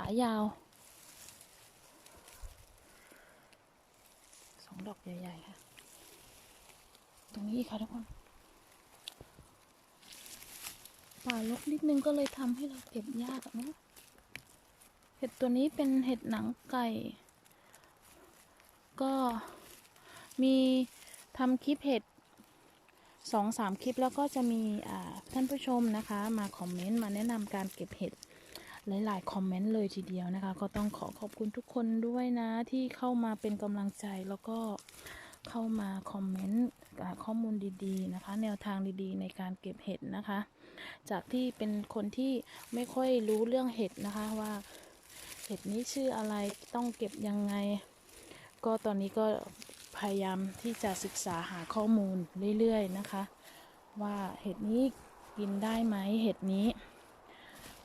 ายาวสองดอกใหญ่ๆค่ะ ตรงนี้อีกค่ะทุกคนป่ารกนิดนึงก็เลยทำให้เราเก็บยากนะเห็ดตัวนี้เป็นเห็ดหนังไก่ ก็มีทำคลิปเห็ดสองสามคลิปแล้วก็จะมีท่านผู้ชมนะคะ มาคอมเมนต์มาแนะนำการเก็บเห็ด หลาย ๆ คอมเมนต์เลยทีเดียวนะคะ ก็ต้องขอขอบคุณทุกคนด้วยนะที่เข้ามาเป็นกำลังใจแล้วก็เข้ามาคอมเมนต์อ่าข้อมูลดี ๆ นะคะ แนวทางดีๆ ในการเก็บเห็ดนะคะ จากที่เป็นคนที่ไม่ค่อยรู้เรื่องเห็ดนะคะว่าเห็ดนี้ชื่ออะไรต้องเก็บยังไง ก็ตอนนี้ก็พยายามที่จะศึกษาหาข้อมูลเรื่อย ๆ นะคะ ว่าเห็ดนี้กินได้ไหมเห็ดนี้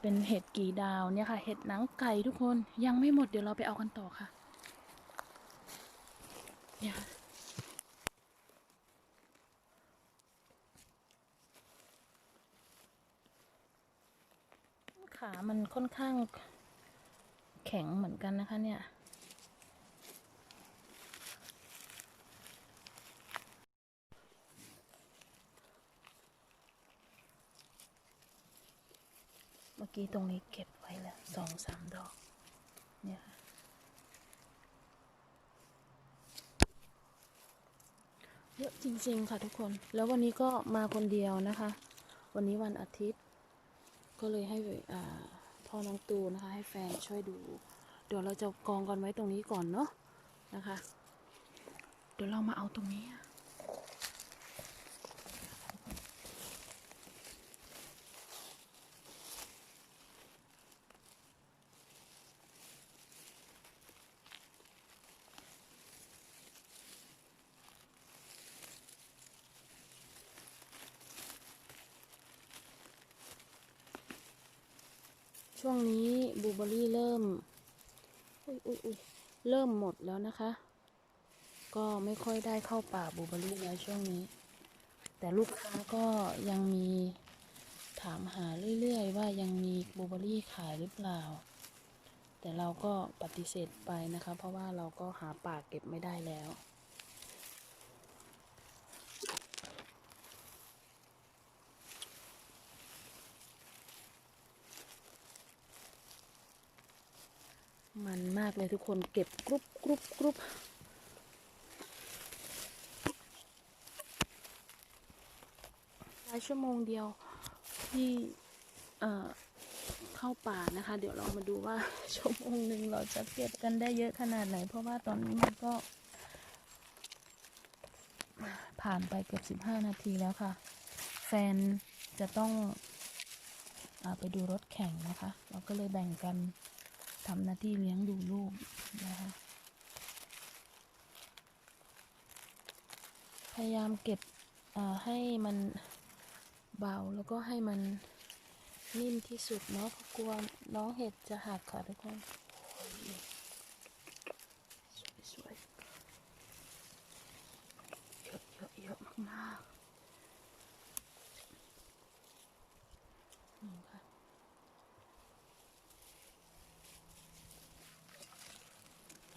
เป็นเห็ดกี่ดาวเนี่ยค่ะ เห็ดหนังไก่ทุกคนยังไม่หมดเดี๋ยวเราไปเอากันต่อค่ะ เนี่ยค่ะขามันค่อนข้างแข็งเหมือนกันนะคะเนี่ย เมื่อกี้ตรงนี้เก็บไว้แล้วสองสามดอกเนี่ยค่ะเยอะจริง ๆ ค่ะทุกคน แล้ววันนี้ก็มาคนเดียวนะคะ วันนี้วันอาทิตย์ ก็เลยให้อ่าพ่อน้องตูนะคะ ให้แฟนช่วยดู เดี๋ยวเราจะกองกันไว้ตรงนี้ก่อนเนาะนะคะ เดี๋ยวเรามาเอาตรงนี้ ช่วงนี้บูเบอรี่เริ่มอุ้ยอุ้ยอุ้ยเริ่มหมดแล้วนะคะ ก็ไม่ค่อยได้เข้าป่าบูเบอรี่แล้วช่วงนี้ แต่ลูกค้าก็ยังมีถามหาเรื่อยๆ ว่ายังมีบูเบอรี่ขายหรือเปล่า แต่เราก็ปฏิเสธไปนะคะ เพราะว่าเราก็หาป่าเก็บไม่ได้แล้ว มันมากเลยทุกคนเก็บกรุบกรุบกรุบหลายชั่วโมงเดียวที่เอ่อเข้าป่านะคะ เดี๋ยวเรามาดูว่าชั่วโมงหนึ่งเราจะเก็บกันได้เยอะขนาดไหน เพราะว่าตอนนี้มันก็ ผ่านไปเกือบสิบห้านาทีแล้วค่ะ แฟนจะต้องอไปดูรถแข่งนะคะ เราก็เลยแบ่งกัน ทำหน้าที่เลี้ยงดูลูกนะคะพยายามเก็บให้มันเบาแล้วก็ให้มันนิ่มที่สุดเนาะเพราะกลัวน้องเห็ดจะหักค่ะทุกคนโอ้ยสวยๆเยอะเยอะเยอะมากๆนี่ค่ะ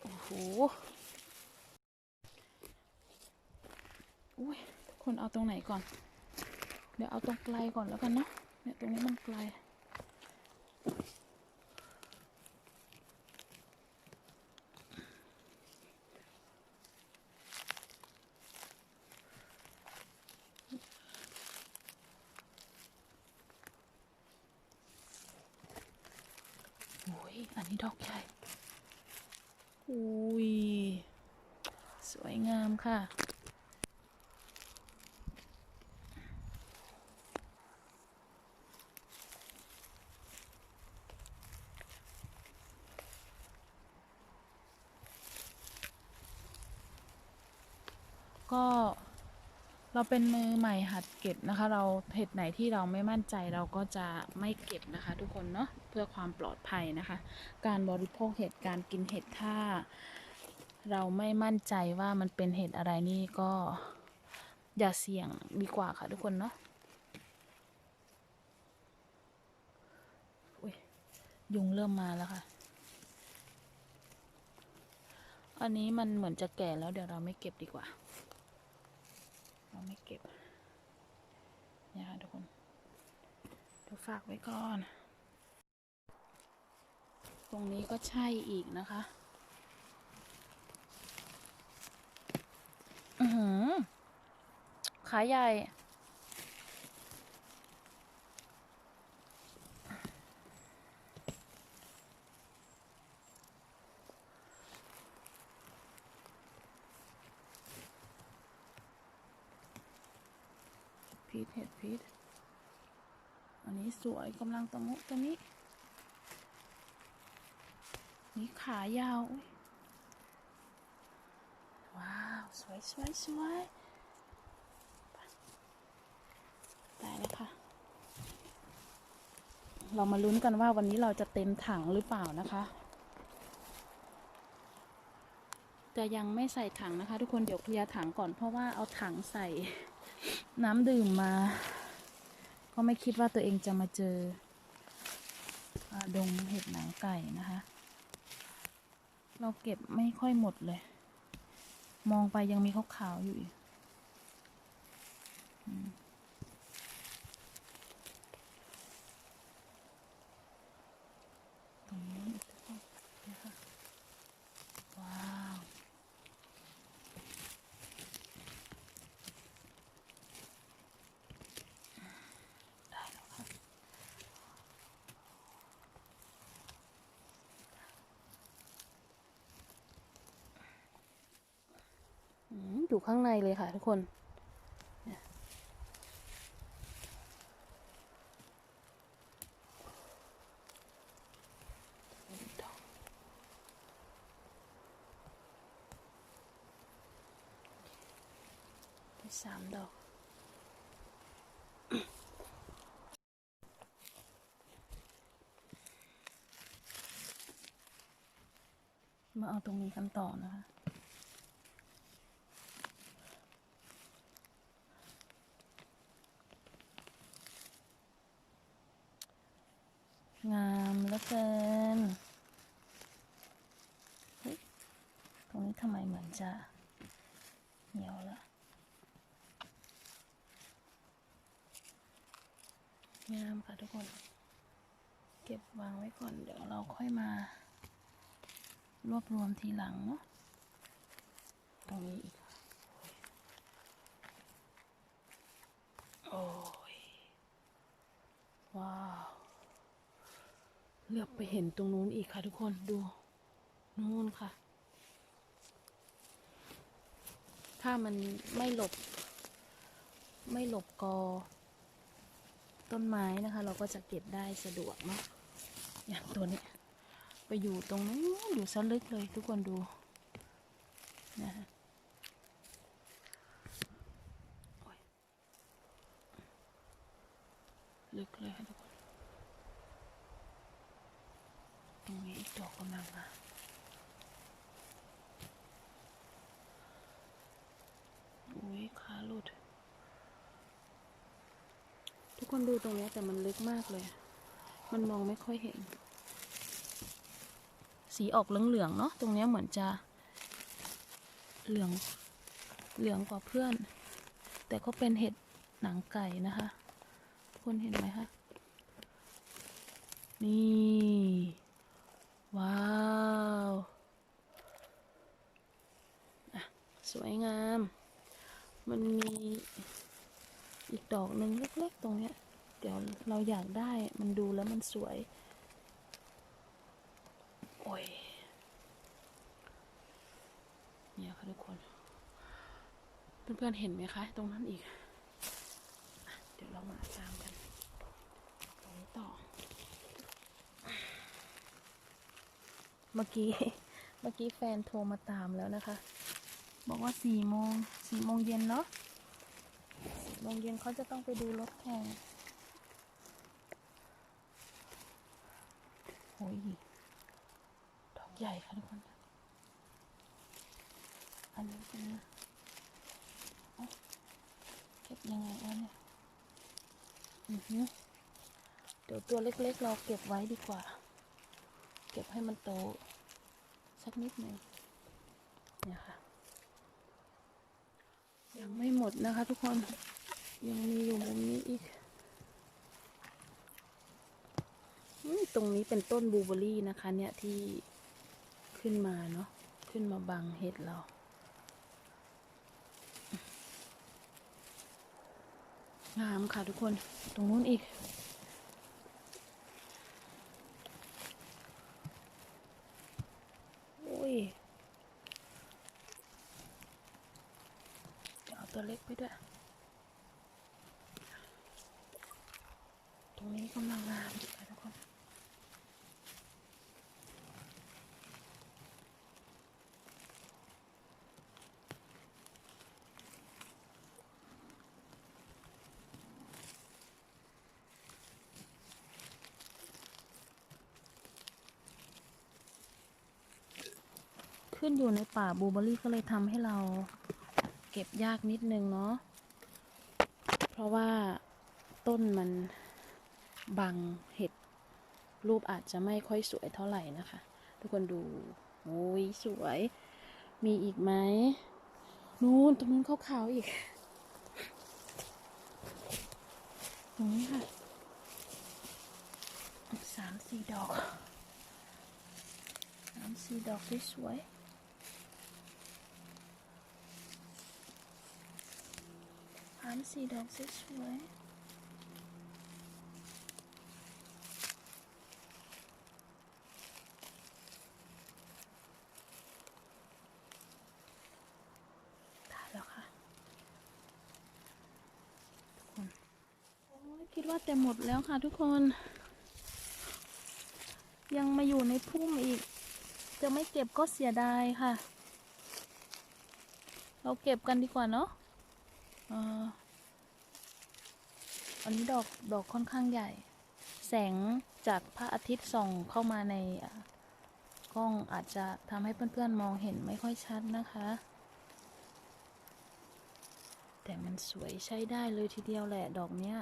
โอ้โห อุ้ยคนเอาตรงไหนก่อน เดี๋ยวเอาตรงไกลก่อนแล้วกันเนาะเนี่ยตรงนี้มันไกล โอ้ย อันนี้ดอกใหญ่ อุ้ย สวยงามค่ะ ก็เราเป็นมือใหม่หัดเก็บนะคะ เราเห็ดไหนที่เราไม่มั่นใจเราก็จะไม่เก็บนะคะ ทุกคนเนาะเพื่อความปลอดภัยนะคะ การบริโภคเห็ดการกินเห็ดถ้า เราไม่มั่นใจว่ามันเป็นเห็ดอะไรนี่ก็อย่าเสี่ยงดีกว่าค่ะทุกคนเนาะยุงเริ่มมาแล้วค่ะ อันนี้มันเหมือนจะแก่แล้วเดี๋ยวเราไม่เก็บดีกว่า ไม่เก็บเนี่ยค่ะทุกคนเดี๋ยวฝากไว้ก่อน ตรงนี้ก็ใช่อีกนะคะ อือหือขาใหญ่ พีทเห็ดพีทอันนี้สวยกำลังตะมุตะมินี่ขายาว ว้าว สวยสวยสวยได้แล้วค่ะ เรามาลุ้นกันว่าวันนี้เราจะเต็มถังหรือเปล่านะคะแต่ยังไม่ใส่ถังนะคะ ทุกคนเดี๋ยวเคลียร์ถังก่อนเพราะว่าเอาถังใส่ น้ำดื่มมา ก็ไม่คิดว่าตัวเองจะมาเจอดงเห็ดหนังไก่นะคะ เราเก็บไม่ค่อยหมดเลย มองไปยังมีขาวๆอยู่อีกอืมตรงนี้อีกทุกคนนะคะว้าว ได้แล้วค่ะ อยู่ข้างในเลยค่ะทุกคน สามดอกมาเอาตรงนี้กันต่อนะคะ งามเหลือเกินเฮ้ยตรงนี้ทำไมเหมือนจะเหนียวแล้วงามค่ะทุกคน เก็บวางไว้ก่อน เดี๋ยวเราค่อยมา รวบรวมทีหลังเนาะ ตรงนี้อีก โอ้ย ว้าวเลือกไปเห็นตรงนู้นอีกค่ะทุกคน ดู นู่นค่ะ ถ้ามันไม่หลบ ไม่หลบกอต้นไม้นะคะ เราก็จะเก็บได้สะดวกเนาะ อย่างตัวนี้ ไปอยู่ตรงนู้นอยู่ซะลึกเลยทุกคนดูนะฮะลึกเลยค่ะทุกคน ตรงนี้อีกดอกกำลังมาอุ้ยขาหลุด ทุกคนดูตรงนี้แต่มันลึกมากเลย มันมองไม่ค่อยเห็น สีออกเหลืองๆเนาะตรงเนี้ยเหมือนจะเหลืองเหลืองกว่าเพื่อน แต่ก็เป็นเห็ดหนังไก่นะคะทุกคนเห็นไหมคะนี่ ว้าวสวยงาม มันมีอีกดอกหนึ่งเล็กๆตรงเนี้ย เดี๋ยวเราอยากได้มันดูแล้วมันสวย โอ้ย เนี่ยค่ะทุกคน เพื่อนๆเห็นไหมคะ ตรงนั้นอีกอะเดี๋ยวเรามาตามกัน ตรงนี้ต่อ เมื่อกี้ เมื่อกี้แฟนโทรมาตามแล้วนะคะ บอกว่าสี่โมงสี่โมงเย็นเนาะสี่โมงเย็นเขาจะต้องไปดูรถแข่ง โอ้ยดอกใหญ่ค่ะทุกคน อันนี้เป็นเก็บยังไงวะเนี่ยอือหือเดี๋ยวตัวเล็กๆ เราเก็บไว้ดีกว่า เก็บให้มันโต สักนิดหนึ่งเนี่ยค่ะ ยังไม่หมดนะคะทุกคน ยังมีอยู่มุมนี้อีกอืม ตรงนี้เป็นต้นบูเบอรี่นะคะ เนี่ยที่ขึ้นมาเนาะขึ้นมาบังเห็ดเรา งามค่ะทุกคนตรงนู้นอีกโอ้ยเอาตัวเล็กไปด้วย ตรงนี้กำลังงามอยู่ค่ะทุกคน ขึ้นอยู่ในป่าบูเบอร์รี่ก็เลยทำให้เราเก็บยากนิดนึงเนาะ เพราะว่าต้นมันบังเห็ดรูปอาจจะไม่ค่อยสวยเท่าไหร่นะคะ ทุกคนดู โอ้ยสวย มีอีกไหมนู้นตรงนู้นขาวๆอีก ตรงนี้ค่ะสามสี่ดอกสามสี่ดอกสวยๆามสี่ดอกสวยๆได้แล้วค่ะทุกคนโอ้ยคิดว่าจะหมดแล้วค่ะทุกคน ยังมาอยู่ในพุ่มอีก จะไม่เก็บก็เสียดายค่ะ เราเก็บกันดีกว่าเนาะเอันนี้ดอกดอกค่อนข้างใหญ่ แสงจากพระอาทิตย์ส่องเข้ามาในกล้องอาจจะทำให้เพื่อนๆมองเห็นไม่ค่อยชัดนะคะ แต่มันสวยใช้ได้เลยทีเดียวแหละดอกเนี้ย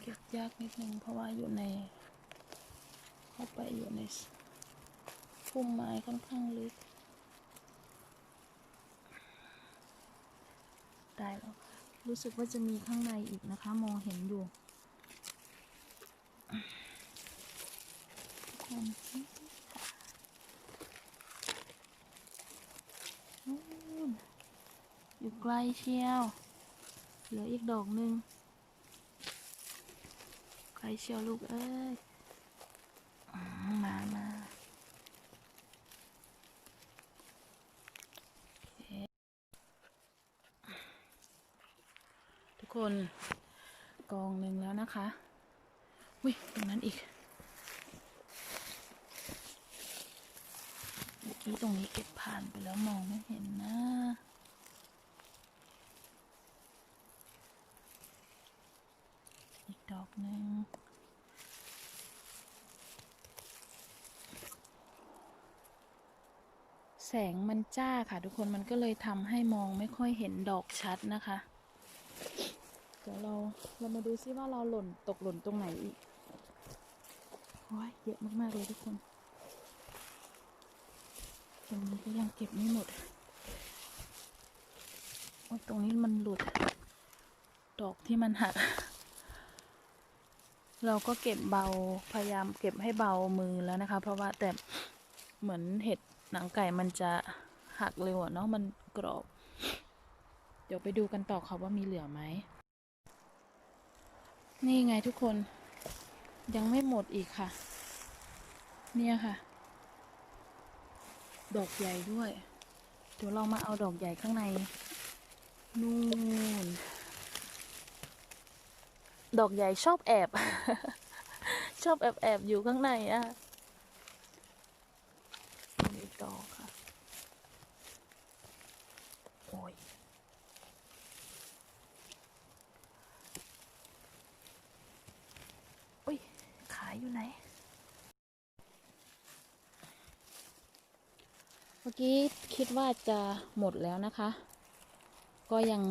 เก็บยากนิดนึงเพราะว่าอยู่ใน เข้าไปอยู่ใน พุ่มไม้ค่อนข้างลึก ได้แล้วค่ะ รู้สึกว่าจะมีข้างในอีกนะคะ มองเห็นอยู่ทุกคนอยู่ไกลเชียว เหลืออีกดอกหนึ่งใครเชียวลูกเอ้ย มามาโอเคทุก คนกองหนึ่งแล้วนะคะวิตรงนั้นอีกเมื่อกี้ตรงนี้เก็บผ่านไปแล้วมองไม่เห็นนะอีกดอกหนึ่งแสงมันจ้าค่ะทุกคนมันก็เลยทำให้มองไม่ค่อยเห็นดอกชัดนะคะ เดี๋ยวเราเรามาดูซิว่าเราหล่นตกหล่นตรงไหนอีกโอ้ยเยอะมาก ๆ เลยทุกคน ตรงนี้ก็ยังเก็บไม่หมดโอ้ยตรงนี้มันหลุด ดอกที่มันหัก เราก็เก็บเบา พยายามเก็บให้เบามือแล้วนะคะ เพราะว่าแต่เหมือนเห็ดหนังไก่มันจะหักเร็วเนาะ มันกรอบ เดี๋ยวไปดูกันต่อค่ะว่ามีเหลือไหม นี่ไงทุกคน ยังไม่หมดอีกค่ะ เนี่ยค่ะ ดอกใหญ่ด้วย เดี๋ยวเรามาเอาดอกใหญ่ข้างใน นู่น ดอกใหญ่ชอบแอบ ชอบแอบแอบอยู่ข้างในอะมีดอกค่ะ โอ้ย อุ้ย ขายอยู่ไหน เมื่อกี้คิดว่าจะหมดแล้วนะคะ ก็ยัง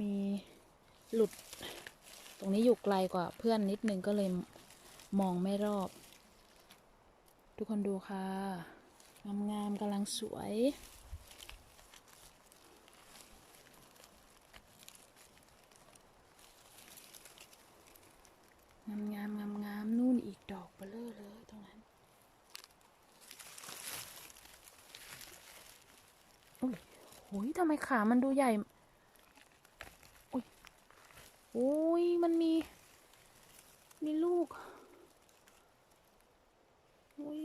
มีหลุด ตรงนี้อยู่ไกลกว่าเพื่อนนิดนึงก็เลยมองไม่รอบ ทุกคนดูค่ะ งามๆกำลังสวยงามงามงามงามๆนู่นอีกดอกเบลอเลยตรงนั้นอุ้ยโอ้ยทำไมขามันดูใหญ่อุ้ยโอ้ยมันมี มีลูกอุ้ย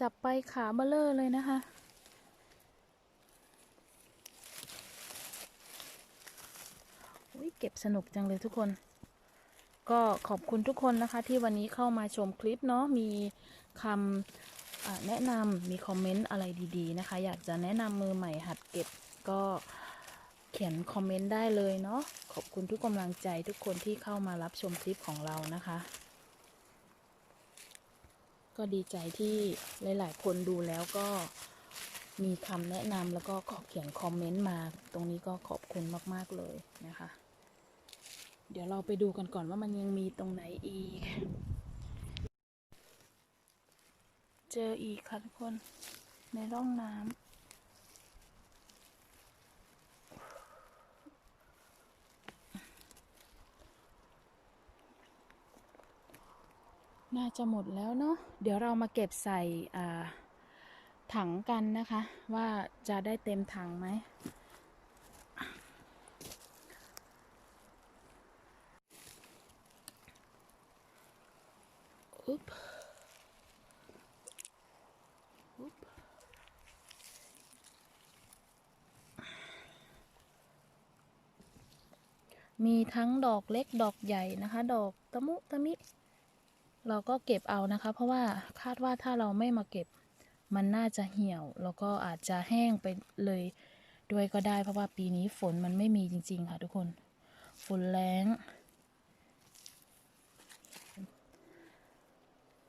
จับไปขาเบลอเลยนะคะ อุ้ยเก็บสนุกจังเลยทุกคน ก็ขอบคุณทุกคนนะคะที่วันนี้เข้ามาชมคลิปเนาะ มีคำ แนะนำมีคอมเมนต์อะไรดีๆนะคะ อยากจะแนะนำมือใหม่หัดเก็บก็เขียนคอมเมนต์ได้เลยเนาะขอบคุณทุกกำลังใจทุกคนที่เข้ามารับชมคลิปของเรานะคะ ก็ดีใจที่หลาย ๆ คนดูแล้วก็มีคำแนะนำแล้วก็ขอเขียนคอมเมนต์มา ตรงนี้ก็ขอบคุณมาก ๆ เลยนะคะ เดี๋ยวเราไปดูกันก่อนว่ามันยังมีตรงไหนอีก เจออีกค่ะทุกคน ในร่องน้ำน่าจะหมดแล้วเนาะเดี๋ยวเรามาเก็บใส่ถังกันนะคะ ว่าจะได้เต็มถังไหม มีทั้งดอกเล็กดอกใหญ่นะคะ ดอกตะมุตะมิ เราก็เก็บเอานะคะ เพราะว่าคาดว่าถ้าเราไม่มาเก็บมันน่าจะเหี่ยว แล้วก็อาจจะแห้งไปเลยด้วยก็ได้ เพราะว่าปีนี้ฝนมันไม่มีจริง ๆ ค่ะทุกคน ฝนแรง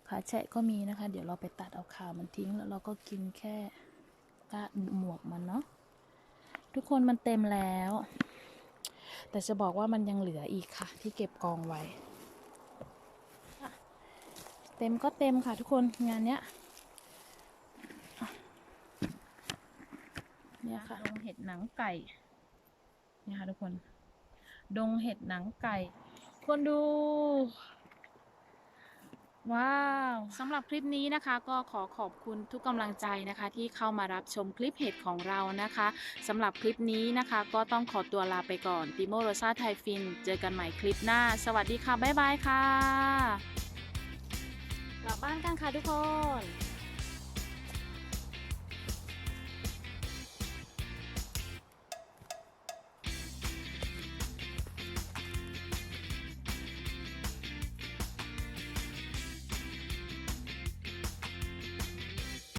ขาแฉะก็มีนะคะ เดี๋ยวเราไปตัดเอาขามันทิ้ง แล้วเราก็กินแค่ก้านหมวกมันเนาะทุกคนมันเต็มแล้ว แต่จะบอกว่ามันยังเหลืออีกค่ะ ที่เก็บกองไว้ เต็มก็เต็มค่ะทุกคนงานเนี้ยเนี่ยค่ะดงเห็ดหนังไก่เนี่ยค่ะทุกคน ดงเห็ดหนังไก่คนดู ว้าวสำหรับคลิปนี้นะคะ ก็ขอขอบคุณทุกกำลังใจนะคะ ที่เข้ามารับชมคลิปเห็ดของเรานะคะสำหรับคลิปนี้นะคะ ก็ต้องขอตัวลาไปก่อนติโมโรซาไทฟิน เจอกันใหม่คลิปหน้า สวัสดีค่ะ บ๊ายบายค่ะ กลับบ้านกันค่ะทุกคน